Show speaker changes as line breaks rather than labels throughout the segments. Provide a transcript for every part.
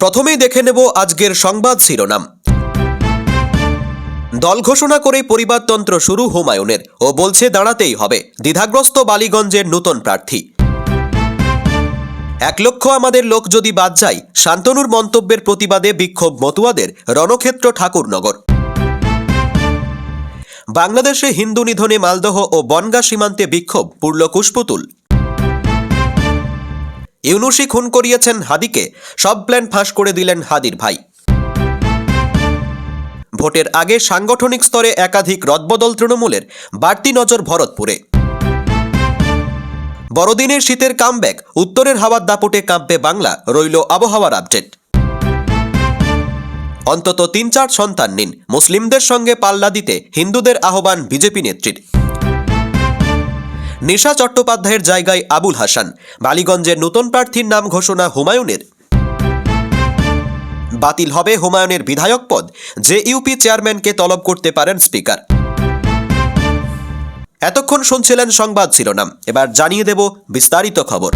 প্রথমেই দেখে নেব আজকের সংবাদ শিরোনাম। দল ঘোষণা করে পরিবারতন্ত্র শুরু হুমায়ুনের ও বলছে দাঁড়াতেই হবে, দ্বিধাগ্রস্ত বালিগঞ্জের নূতন প্রার্থী। এক লক্ষ আমাদের লোক যদি বাদ যায়, শান্তনুর মন্তব্যের প্রতিবাদে বিক্ষোভ মতুয়াদের, রণক্ষেত্র ঠাকুরনগর। বাংলাদেশে হিন্দু নিধনে মালদহ ও বনগা সীমান্তে বিক্ষোভ পুরল কুশপুতুল। ইউনুসি খুন করিয়েছেন হাদিকে। সব প্ল্যান ফাঁস করে দিলেন হাদির ভাই। ভোটের আগে সাংগঠনিক স্তরে একাধিক রদবদল তৃণমূলের বাড়তি নজর ভরতপুরে। বড়দিনের শীতের কামব্যাক, উত্তরের হাওয়ার দাপটে কাঁপবে বাংলা, রইল আবহাওয়ার আপডেট। অন্তত তিন চার সন্তান নিন, মুসলিমদের সঙ্গে পাল্লা দিতে হিন্দুদের আহ্বান বিজেপি নেত্রীর। নিশা চট্টোপাধ্যায়ের জায়গায় আবুল হাসান। বালিগঞ্জের নতুন প্রার্থীর নাম ঘোষণা হুমায়ুনের। বাতিল হবে হুমায়ুনের বিধায়ক পদ। যে ইউপি চেয়ারম্যানকে তলব করতে পারেন স্পিকার। এতক্ষণ শুনছিলেন সংবাদ শিরোনাম। এবার জানিয়ে দেব বিস্তারিত খবর।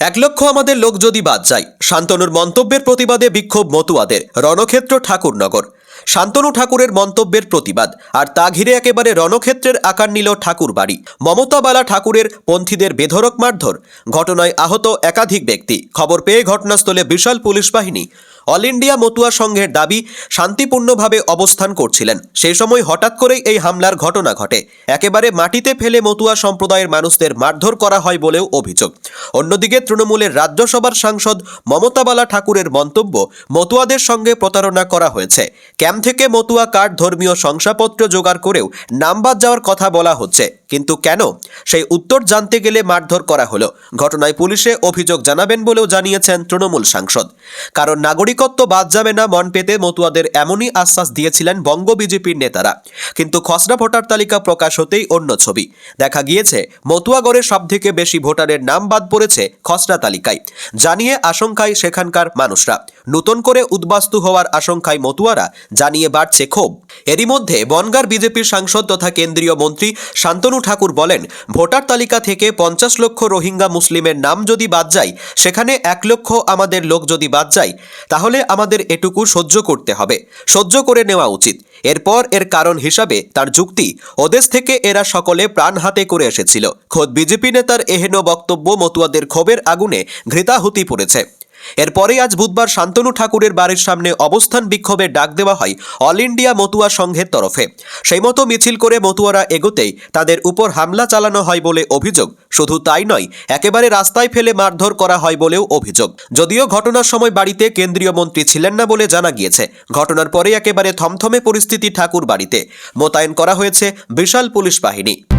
এক লক্ষ আমাদের লোক যদি বাদ যায়, শান্তনুর মন্তব্যের প্রতিবাদে বিক্ষোভ মতুয়াদের, রণক্ষেত্র ঠাকুরনগর। শান্তনু ঠাকুরের মন্তব্যের প্রতিবাদ, আর তা ঘিরে একেবারে রণক্ষেত্রের আকার নিল ঠাকুর বাড়ি মমতা বালা ঠাকুরের পন্থীদের বেধরক মারধর, ঘটনায় আহত একাধিক ব্যক্তি। খবর পেয়ে ঘটনাস্থলে বিশাল পুলিশ বাহিনী অল ইন্ডিয়া মতুয়া সংঘের দাবি শান্তিপূর্ণভাবে অবস্থান করছিলেন। সেই সময় হঠাৎ করেই এই হামলার ঘটনা ঘটে। একেবারে মাটিতে ফেলে মতুয়া সম্প্রদায়ের মানুষদের মারধর করা হয় বলেও অভিযোগ। অন্যদিকে তৃণমূলের রাজ্যসভার সাংসদ মমতাবালা ঠাকুরের মন্তব্য মতুয়াদের সঙ্গে প্রতারণা করা হয়েছে। ক্যাম্প থেকে মতুয়া কার্ড ধর্মীয় শংসাপত্র জোগাড় করেও নাম বাদ যাওয়ার কথা বলা হচ্ছে। কিন্তু কেন? সেই উত্তর জানতে গেলে মারধর করা হলো। ঘটনায় পুলিশে অভিযোগ জানাবেন বলেও জানিয়েছেন তৃণমূল সাংসদ। কারণ নাগরিকত্ব বাদ যাবে না মন পেতে মতুয়াদের এমনই আশ্বাস দিয়েছিলেন বঙ্গ বিজেপির নেতারা। কিন্তু খসড়া ভোটার তালিকা প্রকাশ হতেই অন্য ছবি। দেখা গিয়েছে, মতুয়াগড়ে সব থেকে বেশি ভোটারের নাম বাদ পড়েছে খসড়া তালিকায়। জানিয়ে আশঙ্কায় সেখানকার মানুষরা। নতুন করে উদ্বাস্তু হওয়ার আশঙ্কায় মতুয়ারা, জানিয়ে বাড়ছে ক্ষোভ। এরই মধ্যে বনগার বিজেপির সাংসদ তথা কেন্দ্রীয় মন্ত্রী শান্তনু ঠাকুর বলেন, ভোটার তালিকা থেকে পঞ্চাশ লক্ষ রোহিঙ্গা মুসলিমের নাম যদি বাদ যায়, সেখানে এক লক্ষ আমাদের লোক যদি বাদ যায়, তাহলে আমাদের এটুকু সহ্য করতে হবে। সহ্য করে নেওয়া উচিত। এরপর এর কারণ হিসাবে তার যুক্তি, ওদেশ থেকে এরা সকলে প্রাণ হাতে করে এসেছিল। খোদ বিজেপি নেতার এহেন বক্তব্য মতুয়াদের ক্ষোভের আগুনে ঘৃতাহুতি পড়েছে। এরপরে আজ বুধবার শান্তনু ঠাকুরের বাড়ির সামনে অবস্থান বিক্ষোভের ডাক দেওয়া হয় অল ইন্ডিয়া মতুয়া সংঘের তরফে। সেই মতো মিছিল করে মতুয়ারা এগোতেই তাদের উপর হামলা চালানো হয় বলে অভিযোগ। শুধু তাই নয়, একেবারে রাস্তায় ফেলে মারধর করা হয় বলেও অভিযোগ। যদিও ঘটনার সময় বাড়িতে কেন্দ্রীয় মন্ত্রী ছিলেন না বলে জানা গিয়েছে। ঘটনার পরে একেবারে থমথমে পরিস্থিতি ঠাকুর বাড়িতে। মোতায়েন করা হয়েছে বিশাল পুলিশ বাহিনী।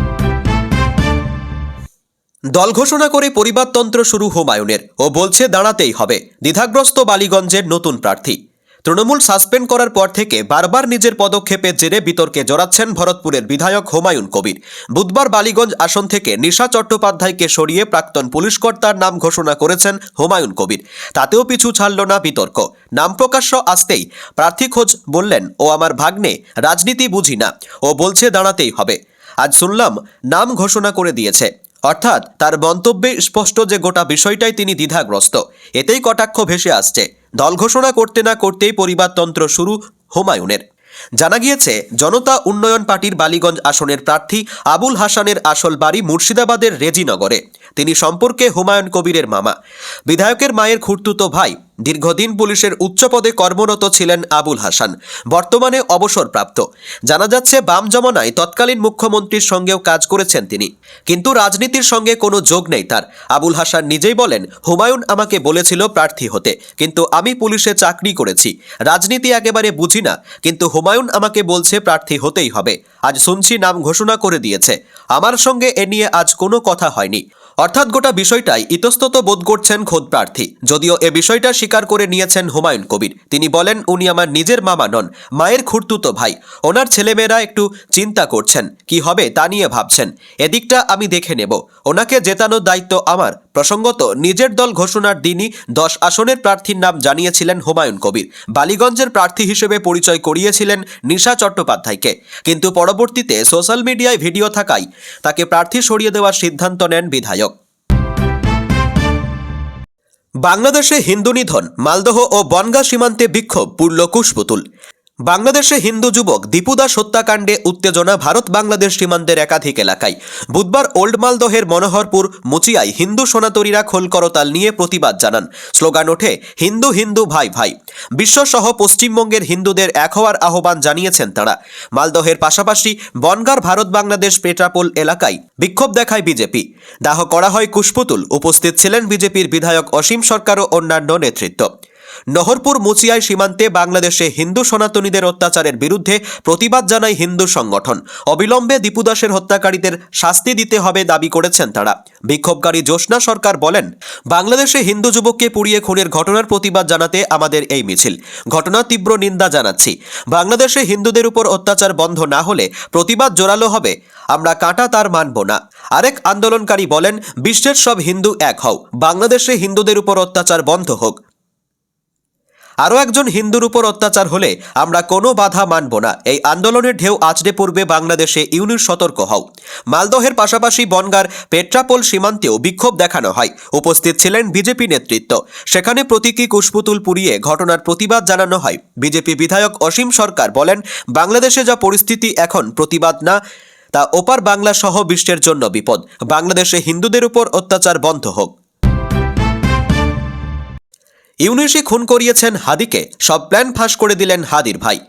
দল ঘোষণা করে পরিবারতন্ত্র শুরু হুমায়ুনের ও বলছে দাঁড়াতেই হবে। দ্বিধাগ্রস্ত বালিগঞ্জের নতুন প্রার্থী। তৃণমূল সাসপেন্ড করার পর থেকে বারবার নিজের পদক্ষেপের জেরে বিতর্কে জড়াচ্ছেন ভরতপুরের বিধায়ক হুমায়ুন কবির। বুধবার বালিগঞ্জ আসন থেকে নিশা চট্টোপাধ্যায়কে সরিয়ে প্রাক্তন পুলিশ কর্তার নাম ঘোষণা করেছেন হুমায়ুন কবির। তাতেও পিছু ছাড়ল না বিতর্ক। নাম প্রকাশ্য আসতেই প্রার্থী খোঁজ বললেন, ও আমার ভাগ্নে, রাজনীতি বুঝি না। ও বলছে দাঁড়াতেই হবে। আজ শুনলাম, নাম ঘোষণা করে দিয়েছে। অর্থাৎ তার মন্তব্যে স্পষ্ট যে গোটা বিষয়টাই তিনি দ্বিধাগ্রস্ত। এতেই কটাক্ষ ভেসে আসছে। দল ঘোষণা করতে না করতেই পরিবারতন্ত্র শুরু হুমায়ুনের। জানা গিয়েছে, জনতা উন্নয়ন পার্টির বালিগঞ্জ আসনের প্রার্থী আবুল হাসানের আসল বাড়ি মুর্শিদাবাদের রেজিনগরে। তিনি সম্পর্কে হুমায়ুন কবিরের মামা। বিধায়কের মায়ের খুর্তুতো ভাই দীর্ঘদিন পুলিশের উচ্চপদে কর্মরত ছিলেন আবুল হাসান। বর্তমানে অবসরপ্রাপ্ত। জানা যাচ্ছে, বাম জমানায় তৎকালীন মুখ্যমন্ত্রীর সঙ্গেও কাজ করেছেন তিনি। কিন্তু রাজনীতির সঙ্গে কোনো যোগ নেই তার। আবুল হাসান নিজেই বলেন, হুমায়ুন আমাকে বলেছিল প্রার্থী হতে। কিন্তু আমি পুলিশে চাকরি করেছি। রাজনীতি একেবারে বুঝি না। কিন্তু হুমায়ুন আমাকে বলছে প্রার্থী হতেই হবে। আজ শুনছি নাম ঘোষণা করে দিয়েছে। আমার সঙ্গে এ নিয়ে আজ কোনো কথা হয়নি। অর্থাৎ গোটা বিষয়টাই ইতস্তত বোধ করছেন খোদ প্রার্থী। যদিও এ বিষয়টা স্বীকার করে নিয়েছেন হুমায়ুন কবির। তিনি বলেন, উনি আমার নিজের মামা নন, মায়ের খুঁড়তুতো ভাই। ওনার ছেলেমেয়েরা একটু চিন্তা করছেন, কি হবে তা নিয়ে ভাবছেন। এদিকটা আমি দেখে নেব। ওনাকে জেতানোর দায়িত্ব আমার। প্রসঙ্গত, নিজের দল ঘোষণার দিনই দশ আসনের প্রার্থীর নাম জানিয়েছিলেন হুমায়ুন কবির। বালিগঞ্জের প্রার্থী হিসেবে পরিচয় করিয়েছিলেন নিশা চট্টোপাধ্যায়কে। কিন্তু পরবর্তীতে সোশ্যাল মিডিয়ায় ভিডিও থাকায় তাকে প্রার্থী সরিয়ে দেওয়ার সিদ্ধান্ত নেন বিধায়ক। বাংলাদেশে হিন্দু নিধন মালদহ ও বনগা সীমান্তে বিক্ষোভ পুরল কুশপুতুল। বাংলাদেশে হিন্দু যুবক দীপুদাস হত্যাকাণ্ডে উত্তেজনা ভারত বাংলাদেশ সীমান্তের একাধিক এলাকায়। বুধবার ওল্ড মালদহের মনোহরপুর, মুচিয়ায় হিন্দু সনাতনীরা খোল করতাল নিয়ে প্রতিবাদ জানান। স্লোগান ওঠে, হিন্দু হিন্দু, ভাই ভাই। বিশ্বসহ পশ্চিমবঙ্গের হিন্দুদের এক হওয়ার আহ্বান জানিয়েছেন তাঁরা। মালদহের পাশাপাশি বনগার ভারত বাংলাদেশ পেট্রাপোল এলাকায় বিক্ষোভ দেখায় বিজেপি। দাহ করা হয় কুশপুতুল। উপস্থিত ছিলেন বিজেপির বিধায়ক অসীম সরকার ও অন্যান্য নেতৃত্ব। নহরপুর মুচিয়ায় সীমান্তে বাংলাদেশে হিন্দু সনাতনীদের অত্যাচারের বিরুদ্ধে প্রতিবাদ জানায় হিন্দু সংগঠন। অবিলম্বে দীপুদাসের হত্যাকারীদের শাস্তি দিতে হবে দাবি করেছেন তারা। বিক্ষোভকারী জ্যোৎস্না সরকার বলেন, বাংলাদেশে হিন্দু যুবককে পুড়িয়ে খুনের ঘটনার প্রতিবাদ জানাতে আমাদের এই মিছিল। ঘটনার তীব্র নিন্দা জানাচ্ছি। বাংলাদেশে হিন্দুদের উপর অত্যাচার বন্ধ না হলে প্রতিবাদ জোরালো হবে। আমরা কাঁটা তার মানব না। আরেক আন্দোলনকারী বলেন, বিশ্বের সব হিন্দু এক হও। বাংলাদেশে হিন্দুদের উপর অত্যাচার বন্ধ হোক। আরও একজন হিন্দুর উপর অত্যাচার হলে আমরা কোনো বাধা মানব না। এই আন্দোলনের ঢেউ আছড়ে পূর্বে বাংলাদেশে ইউনিট সতর্ক হও। মালদহের পাশাপাশি বনগার পেট্রাপোল সীমান্তেও বিক্ষোভ দেখানো হয়। উপস্থিত ছিলেন বিজেপি নেতৃত্ব। সেখানে প্রতীকী কুশপুতুল পুড়িয়ে ঘটনার প্রতিবাদ জানানো হয়। বিজেপি বিধায়ক অসীম সরকার বলেন, বাংলাদেশে যা পরিস্থিতি এখন প্রতিবাদ না, তা ওপার বাংলা সহ বিশ্বের জন্য বিপদ। বাংলাদেশে হিন্দুদের উপর অত্যাচার বন্ধ হোক। ইউনিসি খুন করিয়েছেন হাদিকে। সব প্ল্যান ফাঁস করে দিলেন হাদির ভাই।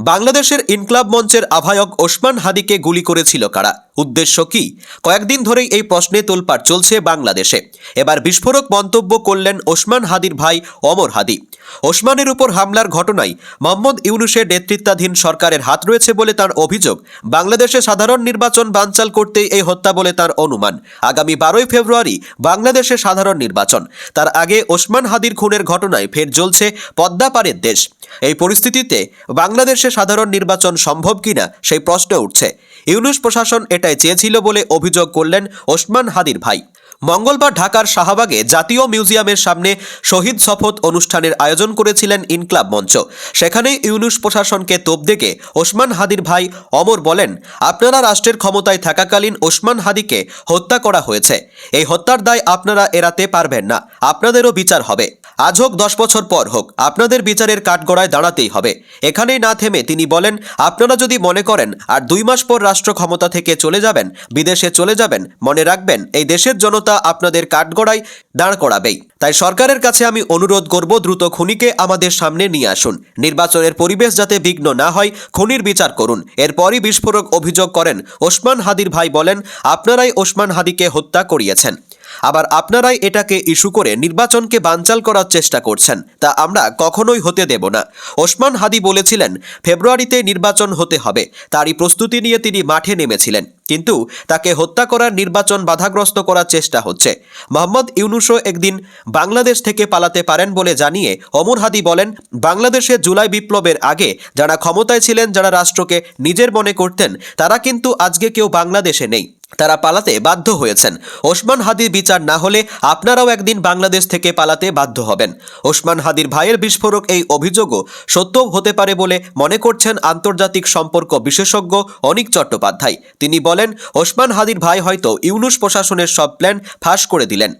বাংলাদেশের ইনক্লাব মঞ্চের আহ্বায়ক ওসমান হাদিকে গুলি করেছিল কারা? উদ্দেশ্য কি? কয়েকদিন ধরেই এই প্রশ্নে তোলপাড় চলছে বাংলাদেশে। এবার বিস্ফোরক মন্তব্য করলেন ওসমান হাদির ভাই অমর হাদি। ওসমানের উপর হামলার ঘটনায় মোহাম্মদ ইউনুসের নেতৃত্বাধীন সরকারের হাত রয়েছে বলে তার অভিযোগ। বাংলাদেশে সাধারণ নির্বাচন বানচাল করতেই এই হত্যা বলে তার অনুমান। আগামী বারোই ফেব্রুয়ারি বাংলাদেশে সাধারণ নির্বাচন। তার আগে ওসমান হাদির খুনের ঘটনায় ফের জ্বলছে পদ্মা পারের দেশ। এই পরিস্থিতিতে বাংলাদেশে সাধারণ নির্বাচন সম্ভব কিনা সেই প্রশ্ন উঠছে। ইউনুস প্রশাসন এটাই চেয়েছিল বলে অভিযোগ করলেন ওসমান হাদির ভাই। মঙ্গলবার ঢাকার শাহবাগে জাতীয় মিউজিয়ামের সামনে শহীদ শপথ অনুষ্ঠানের আয়োজন করেছিলেন ইনক্লাব মঞ্চ। সেখানে ইউনুস প্রশাসনকে তোপ দেখে ওসমান হাদির ভাই অমর বলেন, আপনারা রাষ্ট্রের ক্ষমতায় থাকাকালীন ওসমান হাদিকে হত্যা করা হয়েছে। এই হত্যার দায় আপনারা এড়াতে পারবেন না। আপনাদেরও বিচার হবে। আজ হোক দশ বছর পর হোক, আপনাদের বিচারের কাঠগড়ায় দাঁড়াতেই হবে। এখানেই না থেমে তিনি বলেন, আপনারা যদি মনে করেন, আর দুই মাস পর রাষ্ট্র ক্ষমতা থেকে চলে যাবেন, বিদেশে চলে যাবেন, মনে রাখবেন, এই দেশের জনতা আপনাদের কাঠগড়ায় দাঁড় করাবেই। তাই সরকারের কাছে আমি অনুরোধ করব, দ্রুত খুনিকে আমাদের সামনে নিয়ে আসুন। নির্বাচনের পরিবেশ যাতে বিঘ্ন না হয়, খুনির বিচার করুন। এরপরই বিস্ফোরক অভিযোগ করেন ওসমান হাদির ভাই বলেন, আপনারাই ওসমান হাদিকে হত্যা করিয়েছেন। আবার আপনারাই এটাকে ইস্যু করে নির্বাচনকে বানচাল করার চেষ্টা করছেন, তা আমরা কখনোই হতে দেব না। ওসমান হাদি বলেছিলেন, ফেব্রুয়ারিতে নির্বাচন হতে হবে। তারই প্রস্তুতি নিয়ে তিনি মাঠে নেমেছিলেন। কিন্তু তাকে হত্যা করার নির্বাচন বাধাগ্রস্ত করার চেষ্টা হচ্ছে। মোহাম্মদ ইউনুসও একদিন বাংলাদেশ থেকে পালাতে পারেন বলে জানিয়ে অমর হাদি বলেন, বাংলাদেশে জুলাই বিপ্লবের আগে যারা ক্ষমতায় ছিলেন, যারা রাষ্ট্রকে নিজের মনে করতেন, তারা কিন্তু আজকে কেউ বাংলাদেশে নেই। তারা পালাতে বাধ্য হয়েছেন। ওসমান হাদির বিচার না হলে আপনারাও একদিন বাংলাদেশ থেকে পালাতে বাধ্য হবেন। ওসমান হাদির ভাইয়ের বিস্ফোরক এই অভিযোগও সত্য হতে পারে বলে মনে করছেন আন্তর্জাতিক সম্পর্ক বিশেষজ্ঞ অনিক চট্টোপাধ্যায়। তিনি বলেন, ওসমান হাদির ভাই হয়তো ইউনুস প্রশাসনের সব প্ল্যান ফাঁস করে দিলেন।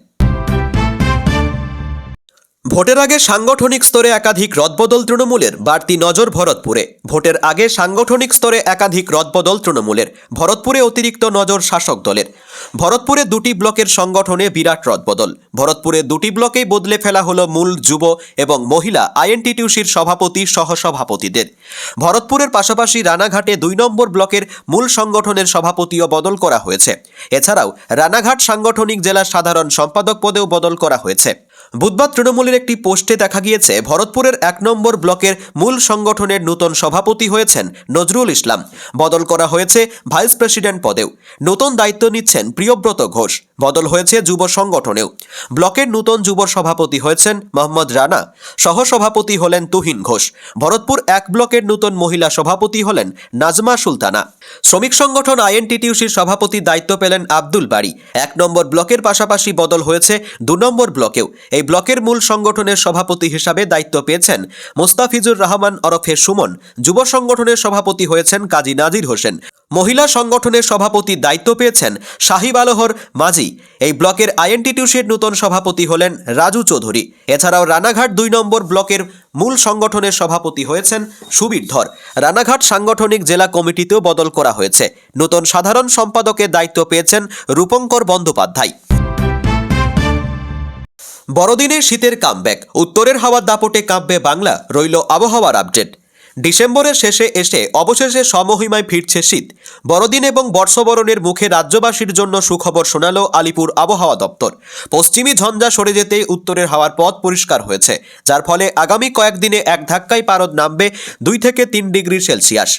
ভোটের আগে সাংগঠনিক স্তরে একাধিক রদবদল তৃণমূলের, বাড়তি নজর ভরতপুরে। ভোটের আগে সাংগঠনিক স্তরে একাধিক রদবদল তৃণমূলের, ভরতপুরে অতিরিক্ত নজর শাসক দলের। ভরতপুরে দুটি ব্লকের সংগঠনে বিরাট রদবদল। ভরতপুরে দুটি ব্লকেই বদলে ফেলা হলো মূল যুব এবং মহিলা আইএনটিটিউসির সভাপতি সহসভাপতিদের। ভরতপুরের পাশাপাশি রানাঘাটে দুই নম্বর ব্লকের মূল সংগঠনের সভাপতিও বদল করা হয়েছে। এছাড়াও রানাঘাট সাংগঠনিক জেলার সাধারণ সম্পাদক পদেও বদল করা হয়েছে। বুধবার তৃণমূলের একটি পোস্টে দেখা গিয়েছে, ভরতপুরের এক নম্বর ব্লকের মূল সংগঠনের নূতন সভাপতি হয়েছেন নজরুল ইসলাম। বদল করা হয়েছে ভাইস প্রেসিডেন্ট পদেও। নতুন দায়িত্ব নিচ্ছেন প্রিয়ব্রত ঘোষ। বদল হয়েছে যুব সংগঠনেও। ব্লকের নূতন যুব সভাপতি হয়েছেন মোহাম্মদ রানা। সহসভাপতি হলেন তুহিন ঘোষ। ভরতপুর এক ব্লকের নূতন মহিলা সভাপতি হলেন নাজমা সুলতানা। শ্রমিক সংগঠন আইএনটিটিউসির সভাপতির দায়িত্ব পেলেন আব্দুল বাড়ি এক নম্বর ব্লকের পাশাপাশি বদল হয়েছে দু নম্বর ব্লকেও। এই ব্লকের মূল সংগঠনের সভাপতি হিসাবে দায়িত্ব পেয়েছেন মোস্তাফিজুর রহমান ওরফে সুমন। যুব সংগঠনের সভাপতি হয়েছেন কাজী নাজির হোসেন। মহিলা সংগঠনের সভাপতির দায়িত্ব পেয়েছেন শাহিব আলহর মাঝি। এই ব্লকের আইএনটিটিউসির নূতন সভাপতি হলেন রাজু চৌধুরী। এছাড়াও রানাঘাট দুই নম্বর ব্লকের মূল সংগঠনের সভাপতি হয়েছেন সুবীর ধর। রানাঘাট সাংগঠনিক জেলা কমিটিতেও বদল করা হয়েছে। নূতন সাধারণ সম্পাদকের দায়িত্ব পেয়েছেন রূপঙ্কর বন্দ্যোপাধ্যায়। বড়দিনে শীতের কামব্যাক। উত্তরের হাওয়ার দাপটে কাঁপবে বাংলা। রইল আবহাওয়ার আপডেট। ডিসেম্বরের শেষে এসে অবশেষে সমহিমায় ফিরছে শীত। বড়দিন এবং বর্ষবরণের মুখে রাজ্যবাসীর জন্য সুখবর শোনাল আলিপুর আবহাওয়া দপ্তর। পশ্চিমী ঝঞ্ঝা সরে যেতেই উত্তরের হাওয়ার পথ পরিষ্কার হয়েছে, যার ফলে আগামী কয়েকদিনে এক ধাক্কায় পারদ নামবে দুই থেকে তিন ডিগ্রি সেলসিয়াস।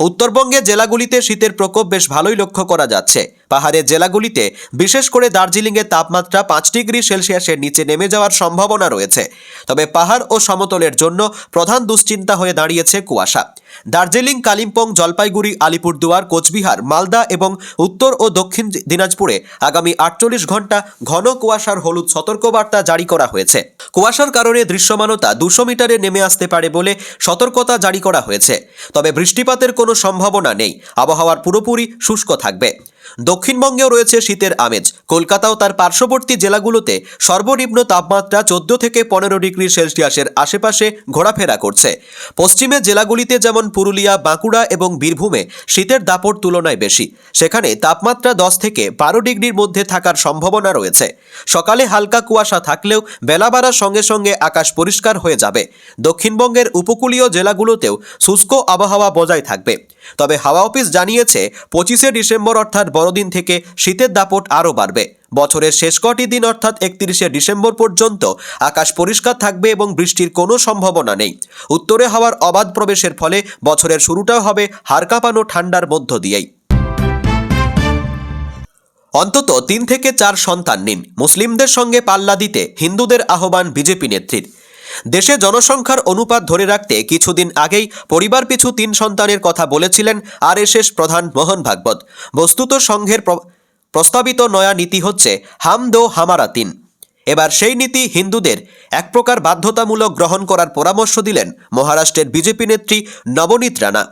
উত্তরবঙ্গের জেলাগুলিতে শীতের প্রকোপ বেশ ভালোই লক্ষ্য করা যাচ্ছে। পাহাড়ের জেলাগুলিতে বিশেষ করে দার্জিলিংয়ের তাপমাত্রা পাঁচ ডিগ্রি সেলসিয়াসের নিচে নেমে যাওয়ার সম্ভাবনা রয়েছে। তবে পাহাড় ও সমতলের জন্য প্রধান দুশ্চিন্তা হয়ে দাঁড়িয়েছে কুয়াশা। দার্জিলিং, কালিম্পং, জলপাইগুড়ি, আলিপুরদুয়ার, কোচবিহার, মালদা এবং উত্তর ও দক্ষিণ দিনাজপুরে আগামী আটচল্লিশ ঘণ্টা ঘন কুয়াশার হলুদ সতর্কবার্তা জারি করা হয়েছে। কুয়াশার কারণে দৃশ্যমানতা দুশো মিটারে নেমে আসতে পারে বলে সতর্কতা জারি করা হয়েছে। তবে বৃষ্টিপাতের কোনো সম্ভাবনা নেই। আবহাওয়ার পুরোপুরি শুষ্ক থাকবে। দক্ষিণবঙ্গেও রয়েছে শীতের আমেজ। কলকাতাও তার পার্শ্ববর্তী জেলাগুলোতে সর্বনিম্ন তাপমাত্রা চোদ্দ থেকে পনেরো ডিগ্রি সেলসিয়াসের আশেপাশে ঘোরাফেরা করছে। পশ্চিমের জেলাগুলিতে যেমন পুরুলিয়া, বাঁকুড়া এবং বীরভূমে শীতের দাপট তুলনায় বেশি। সেখানে তাপমাত্রা দশ থেকে বারো ডিগ্রির মধ্যে থাকার সম্ভাবনা রয়েছে। সকালে হালকা কুয়াশা থাকলেও বেলা বাড়ার সঙ্গে সঙ্গে আকাশ পরিষ্কার হয়ে যাবে। দক্ষিণবঙ্গের উপকূলীয় জেলাগুলোতেও শুষ্ক আবহাওয়া বজায় থাকবে। তবে হাওয়া অফিস জানিয়েছে, পঁচিশে ডিসেম্বর অর্থাৎ বড়দিন থেকে শীতের দাপট আরও বাড়বে। বছরের শেষ কটি দিন অর্থাৎ একত্রিশে ডিসেম্বর পর্যন্ত আকাশ পরিষ্কার থাকবে এবং বৃষ্টির কোনো সম্ভাবনা নেই। উত্তরে হাওয়ার অবাধ প্রবেশের ফলে বছরের শুরুটাও হবে হাড়কাঁপানো ঠান্ডার মধ্য দিয়েই। অন্তত তিন থেকে চার সন্তান নিন। মুসলিমদের সঙ্গে পাল্লা দিতে হিন্দুদের আহ্বান বিজেপি নেত্রীর। দেশে জনসংখ্যার অনুপাত ধরে রাখতে কিছুদিন আগেই পরিবার পিছু তিন সন্তানের কথা বলেছিলেন আরএসএস প্রধান মোহন ভাগবত। বস্তুত সংঘের প্রস্তাবিত নয়া নীতি হচ্ছে হাম দো হামারা তিন। এবার সেই নীতি হিন্দুদের এক প্রকার বাধ্যতামূলক গ্রহণ করার পরামর্শ দিলেন মহারাষ্ট্রের বিজেপি নেত্রী নবনীত রানা।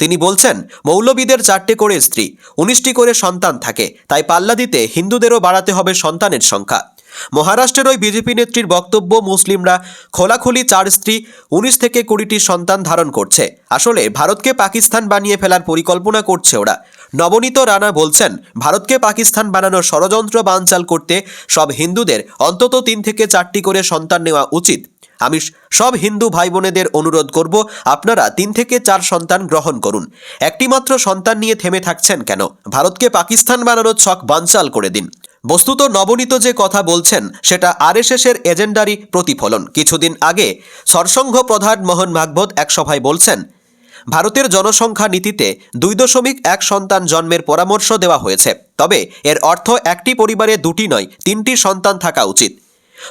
তিনি বলছেন, মৌলবীদের চারটে করে স্ত্রী, উনিশটি করে সন্তান থাকে, তাই পাল্লা দিতে হিন্দুদেরও বাড়াতে হবে সন্তানের সংখ্যা। মহারাষ্ট্রের ওই বিজেপি নেত্রীর বক্তব্য, মুসলিমরা খোলাখুলি চার স্ত্রী, উনিশ থেকে কুড়িটি সন্তান ধারণ করছে। আসলে ভারতকে পাকিস্তান বানিয়ে ফেলার পরিকল্পনা করছে ওরা। নবনীত রানা বলছেন, ভারতকে পাকিস্তান বানানোর ষড়যন্ত্র বানচাল করতে সব হিন্দুদের অন্তত তিন থেকে চারটি করে সন্তান নেওয়া উচিত। আমি সব হিন্দু ভাই বোনেদের অনুরোধ করব, আপনারা তিন থেকে চার সন্তান গ্রহণ করুন। একটিমাত্র সন্তান নিয়ে থেমে থাকছেন কেন? ভারতকে পাকিস্তান বানানোর ছক বানচাল করে দিন। বস্তুত নবনীত যে কথা বলছেন, সেটা আর আরএসএসের এজেন্ডারই প্রতিফলন। কিছুদিন আগে সরসংঘ প্রধান মোহন ভাগবত এক সভায় বলছেন, ভারতের জনসংখ্যা নীতিতে দুই দশমিক এক সন্তান জন্মের পরামর্শ দেওয়া হয়েছে। তবে এর অর্থ একটি পরিবারে দুটি নয়, তিনটি সন্তান থাকা উচিত।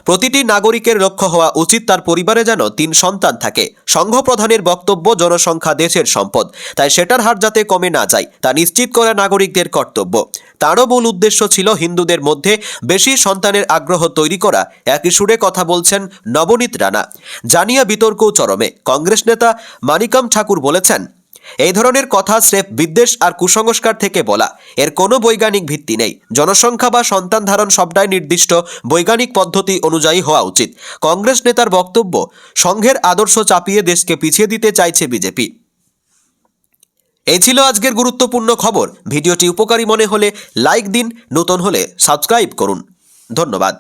প্রতিটি নাগরিকের লক্ষ্য হওয়া উচিত তার পরিবারে যেন তিন সন্তান থাকে। সংঘ প্রধানের বক্তব্য, জনসংখ্যা, দেশের সম্পদ। তাই সেটার হার যাতে কমে না যায়, তা নিশ্চিত করা নাগরিকদের কর্তব্য। তারও মূল উদ্দেশ্য ছিল হিন্দুদের মধ্যে বেশি সন্তানের আগ্রহ তৈরি করা। একই সুরে কথা বলছেন নবনীত রানা। জানিয়া বিতর্ক চরমে। কংগ্রেস নেতা মানিকাম ঠাকুর বলেছেন এই ধরনের কথা স্রেফ বিদ্বেষ আর কুসংস্কার থেকে বলা। এর কোনো বৈজ্ঞানিক ভিত্তি নেই। জনসংখ্যা বা সন্তান ধারণ সবটাই নির্দিষ্ট বৈজ্ঞানিক পদ্ধতি অনুযায়ী হওয়া উচিত। কংগ্রেস নেতার বক্তব্য, সংঘের আদর্শ চাপিয়ে দেশকে পিছিয়ে দিতে চাইছে বিজেপি। এই ছিল আজকের গুরুত্বপূর্ণ খবর। ভিডিওটি উপকারী মনে হলে লাইক দিন, নতুন হলে সাবস্ক্রাইব করুন। ধন্যবাদ।